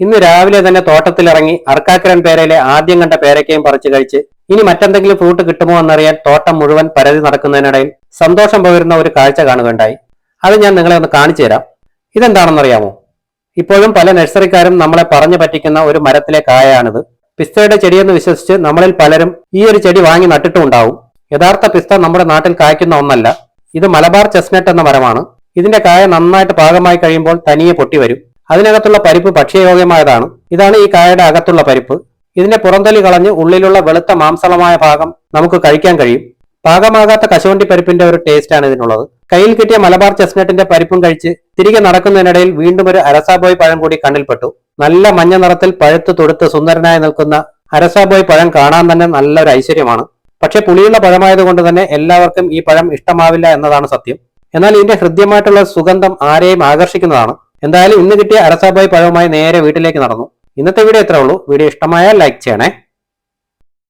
ഇന്ന് രാവിലെ തന്നെ തോട്ടത്തിലിറങ്ങി അർക്കാക്കരൻ പേരയിലെ ആദ്യം കണ്ട പേരക്കയും പറിച്ചു കഴിച്ച് ഇനി മറ്റെന്തെങ്കിലും ഫ്രൂട്ട് കിട്ടുമോ എന്നറിയാൻ തോട്ടം മുഴുവൻ പരതി നടക്കുന്നതിനിടയിൽ സന്തോഷം പകരുന്ന ഒരു കാഴ്ച കാണുകയുണ്ടായി. അത് ഞാൻ നിങ്ങളെ ഒന്ന് കാണിച്ചു തരാം. ഇതെന്താണെന്നറിയാമോ? ഇപ്പോഴും പല നഴ്സറിക്കാരും നമ്മളെ പറഞ്ഞു പറ്റിക്കുന്ന ഒരു മരത്തിലെ കായയാണിത്. പിസ്തയുടെ ചെടിയെന്ന് വിശ്വസിച്ച് നമ്മളിൽ പലരും ഈ ഒരു ചെടി വാങ്ങി നട്ടിട്ടുണ്ടാവും യഥാർത്ഥ പിസ്ത നമ്മുടെ നാട്ടിൽ കായ്ക്കുന്ന ഒന്നല്ല. ഇത് മലബാർ ചെസ്നട്ട് എന്ന മരമാണ്. ഇതിന്റെ കായ നന്നായിട്ട് പാകമായി കഴിയുമ്പോൾ തനിയെ പൊട്ടി വരും. അതിനകത്തുള്ള പരിപ്പ് ഭക്ഷ്യയോഗ്യമായതാണ്. ഇതാണ് ഈ കായയുടെ അകത്തുള്ള പരിപ്പ്. ഇതിന്റെ പുറന്തലി കളഞ്ഞ് ഉള്ളിലുള്ള വെളുത്ത മാംസളമായ ഭാഗം നമുക്ക് കഴിക്കാൻ കഴിയും. പാകമാകാത്ത കശുവണ്ടി പരിപ്പിന്റെ ഒരു ടേസ്റ്റ് ആണ് ഇതിനുള്ളത്. കയ്യിൽ കിട്ടിയ മലബാർ ചെസ്നട്ടിന്റെ പരിപ്പും കഴിച്ച് തിരികെ നടക്കുന്നതിനിടയിൽ വീണ്ടും ഒരു അരസാബോയ് പഴം കൂടി കണ്ണിൽപ്പെട്ടു നല്ല മഞ്ഞ നിറത്തിൽ പഴുത്ത് തൊടുത്ത് സുന്ദരനായി നിൽക്കുന്ന അരസാബോയ് പഴം കാണാൻ തന്നെ നല്ലൊരു ഐശ്വര്യമാണ്. പക്ഷെ പുളിയുള്ള പഴമായതുകൊണ്ട് തന്നെ എല്ലാവർക്കും ഈ പഴം ഇഷ്ടമാവില്ല എന്നതാണ് സത്യം. എന്നാൽ ഇതിന്റെ ഹൃദ്യമായിട്ടുള്ള സുഗന്ധം ആരെയും ആകർഷിക്കുന്നതാണ്. എന്തായാലും ഇന്ന് കിട്ടിയ അരസാബോയ് പഴവുമായി നേരെ വീട്ടിലേക്ക് നടന്നു. ഇന്നത്തെ വീഡിയോ എത്ര ഉള്ളൂ. വീഡിയോ ഇഷ്ടമായാൽ ലൈക്ക് ചെയ്യണേ.